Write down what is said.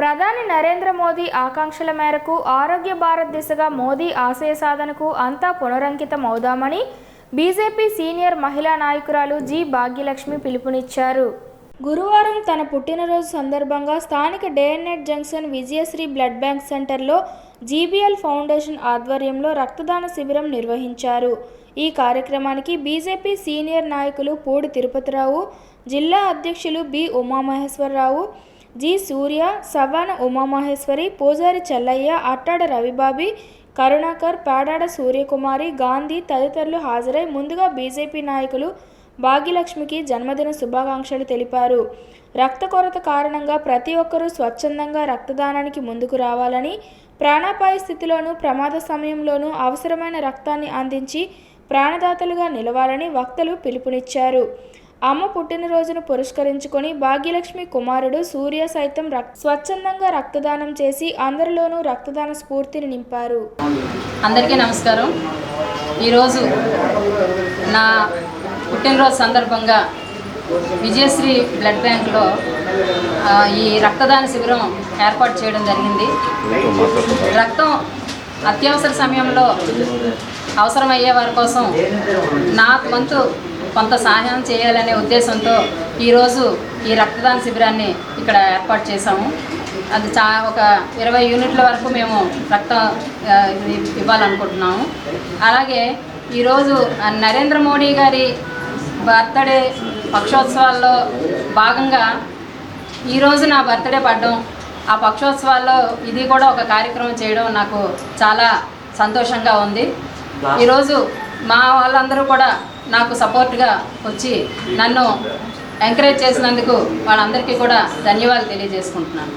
ప్రధాని నరేంద్ర మోదీ ఆకాంక్షల మేరకు ఆరోగ్య భారత్ దిశగా మోదీ ఆశయ సాధనకు అంతా పునరంకితం అవుదామని బీజేపీ సీనియర్ మహిళా నాయకురాలు జి భాగ్యలక్ష్మి పిలుపునిచ్చారు. గురువారం తన పుట్టినరోజు సందర్భంగా స్థానిక డేఎన్ఎట్ జంక్షన్ విజయశ్రీ బ్లడ్ బ్యాంక్ సెంటర్లో జీబీఎల్ ఫౌండేషన్ ఆధ్వర్యంలో రక్తదాన శిబిరం నిర్వహించారు. ఈ కార్యక్రమానికి బీజేపీ సీనియర్ నాయకులు పూడి తిరుపతిరావు జిల్లా అధ్యక్షులు బి ఉమామహేశ్వరరావు జి సూర్య సవాన ఉమామహేశ్వరి పూజారి చెల్లయ్య అట్టాడ రవిబాబి కరుణాకర్ పేడాడ సూర్యకుమారి గాంధీ తదితరులు హాజరై ముందుగా బీజేపీ నాయకులు భాగ్యలక్ష్మికి జన్మదిన శుభాకాంక్షలు తెలిపారు. రక్త కొరత కారణంగా ప్రతి ఒక్కరూ స్వచ్ఛందంగా రక్తదానానికి ముందుకు రావాలని ప్రాణాపాయ స్థితిలోనూ ప్రమాద సమయంలోనూ అవసరమైన రక్తాన్ని అందించి ప్రాణదాతలుగా నిలవాలని వక్తలు పిలుపునిచ్చారు. అమ్మ పుట్టినరోజును పురస్కరించుకొని భాగ్యలక్ష్మి కుమారుడు సూర్య సైతం రక్ స్వచ్ఛందంగా రక్తదానం చేసి అందరిలోనూ రక్తదాన స్ఫూర్తిని నింపారు. అందరికీ నమస్కారం. ఈరోజు నా పుట్టినరోజు సందర్భంగా విజయశ్రీ బ్లడ్ బ్యాంక్లో ఈ రక్తదాన శిబిరం ఏర్పాటు చేయడం జరిగింది. రక్తం అత్యవసర సమయంలో అవసరమయ్యే వారి కోసం నా వంతు కొంత సహాయం చేయాలనే ఉద్దేశంతో ఈరోజు ఈ రక్తదాన శిబిరాన్ని ఇక్కడ ఏర్పాటు చేశాము. అది చా ఒక ఇరవై యూనిట్ల వరకు మేము రక్తం ఇవ్వాలనుకుంటున్నాము. అలాగే ఈరోజు నరేంద్ర మోడీ గారి బర్త్డే పక్షోత్సవాల్లో భాగంగా ఈరోజు నా బర్త్డే పడ్డం ఆ పక్షోత్సవాల్లో ఇది కూడా ఒక కార్యక్రమం చేయడం నాకు చాలా సంతోషంగా ఉంది. ఈరోజు మా వాళ్ళందరూ కూడా నాకు సపోర్ట్గా వచ్చి నన్ను ఎంకరేజ్ చేసినందుకు వాళ్ళందరికీ కూడా ధన్యవాదాలు తెలియజేసుకుంటున్నాను.